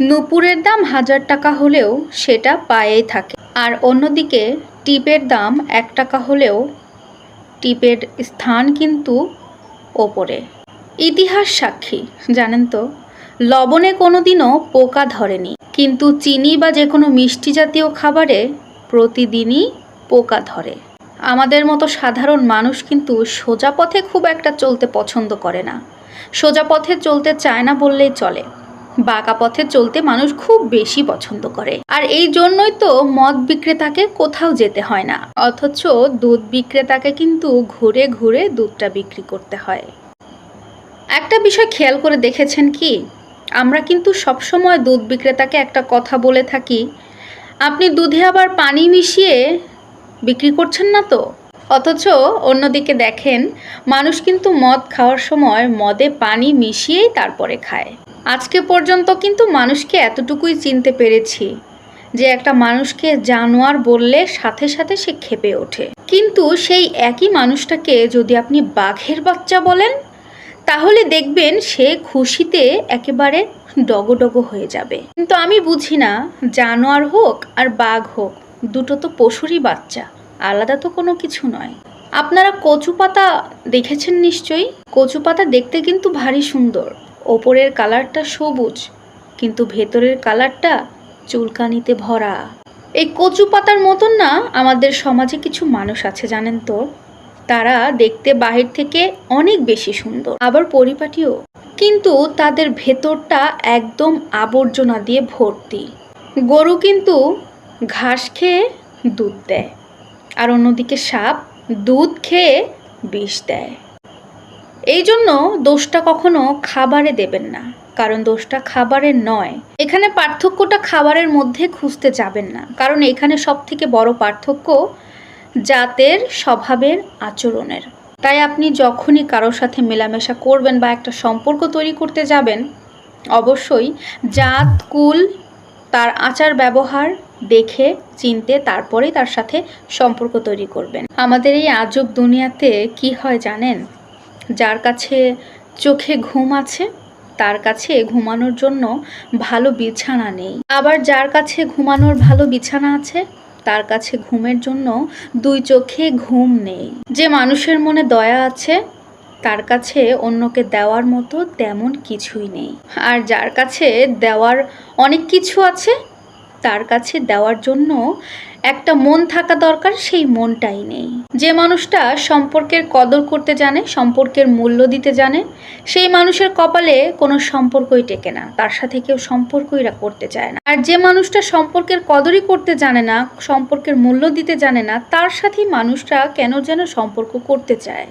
নূপুরের দাম হাজার টাকা হলেও সেটা পায়েই থাকে। আর অন্যদিকে টিপের দাম এক টাকা হলেও টিপের স্থান কিন্তু ওপরে। ইতিহাস সাক্ষী, জানেন তো? লবণে কোনোদিনও পোকা ধরেনি। কিন্তু চিনি বা যে কোনো মিষ্টি জাতীয় খাবারে প্রতিদিনই পোকা ধরে। আমাদের মতো সাধারণ মানুষ কিন্তু সোজা পথে খুব একটা চলতে পছন্দ করে না। সোজা পথে চলতে চায় না বললেই চলে। বাঁকা পথে চলতে মানুষ খুব বেশি পছন্দ করে। আর এই জন্যই তো মদ বিক্রেতাকে কোথাও যেতে হয় না। অথচ দুধ বিক্রেতাকে কিন্তু ঘুরে ঘুরে দুধটা বিক্রি করতে হয়। একটা বিষয় খেয়াল করে দেখেছেন কি? আমরা কিন্তু সবসময় দুধ বিক্রেতাকে একটা কথা বলে থাকি, আপনি দুধে আবার পানি মিশিয়ে বিক্রি করছেন না তো? অথচ অন্যদিকে দেখেন, মানুষ কিন্তু মদ খাওয়ার সময় মদে পানি মিশিয়েই তারপরে খায়। আজকে পর্যন্ত কিন্তু মানুষকে এতটুকুই চিনতে পেরেছি যে একটা মানুষকে জানোয়ার বললে সাথে সাথে সে ক্ষেপে ওঠে। কিন্তু সেই একই মানুষটাকে যদি আপনি বাঘের বাচ্চা বলেন, তাহলে দেখবেন সে খুশিতে একেবারে ডগডগ হয়ে যাবে। কিন্তু আমি বুঝি না, জানোয়ার হোক আর বাঘ হোক, দুটো তো পশুরই বাচ্চা, আলাদা তো কোনো কিছু নয়। আপনারা কচু পাতা দেখেছেন নিশ্চয়ই? কচু পাতা দেখতে কিন্তু ভারী সুন্দর। ওপরের কালারটা সবুজ, কিন্তু ভেতরের কালারটা চুলকানিতে ভরা। এই কচু পাতার মতন না, আমাদের সমাজে কিছু মানুষ আছে, জানেন তো? তারা দেখতে বাহির থেকে অনেক বেশি সুন্দর। আবার পরিপাটিও। কিন্তু তাদের ভেতরটা একদম আবর্জনা দিয়ে ভর্তি। গরু কিন্তু ঘাস খেয়ে দুধ দেয়, আর অন্যদিকে সাপ দুধ খেয়ে বিষ দেয়। এই জন্য দোষটা কখনো খাবারে দেবেন না, কারণ দোষটা খাবারের নয়। এখানে পার্থক্যটা খাবারের মধ্যে খুঁজতে যাবেন না, কারণ এখানে সব থেকে বড় পার্থক্য জাতের স্বভাবের আচরণের। তাই আপনি যখনই কারোর সাথে মেলামেশা করবেন বা একটা সম্পর্ক তৈরি করতে যাবেন, অবশ্যই জাত, কুল, তার আচার, ব্যবহার দেখে, চিনতে, তারপরেই তার সাথে সম্পর্ক তৈরি করবেন। আমাদের এই আজব দুনিয়াতে কি হয় জানেন? যার কাছে চোখে ঘুম আছে, তার কাছে ঘুমানোর জন্য ভালো বিছানা নেই। আবার যার কাছে ঘুমানোর ভালো বিছানা আছে, তার কাছে ঘুমের জন্য দুই চোখে ঘুম নেই। যে মানুষের মনে দয়া আছে, তার কাছে অন্যকে দেওয়ার মতো তেমন কিছুই নেই। আর যার কাছে দেওয়ার অনেক কিছু আছে, তার কাছে দেওয়ার জন্য একটা মন থাকা দরকার, সেই মনটাই নেই। যে মানুষটা সম্পর্কের কদর করতে জানে, সম্পর্কের মূল্য দিতে জানে, সেই মানুষের কপালে কোনো সম্পর্কই টেকে না। তার সাথে কেউ সম্পর্কই করতে চায় না। আর যে মানুষটা সম্পর্কের কদরই করতে জানে না, সম্পর্কের মূল্য দিতে জানে না, তার সাথেই মানুষরা কেন যেন সম্পর্ক করতে চায়।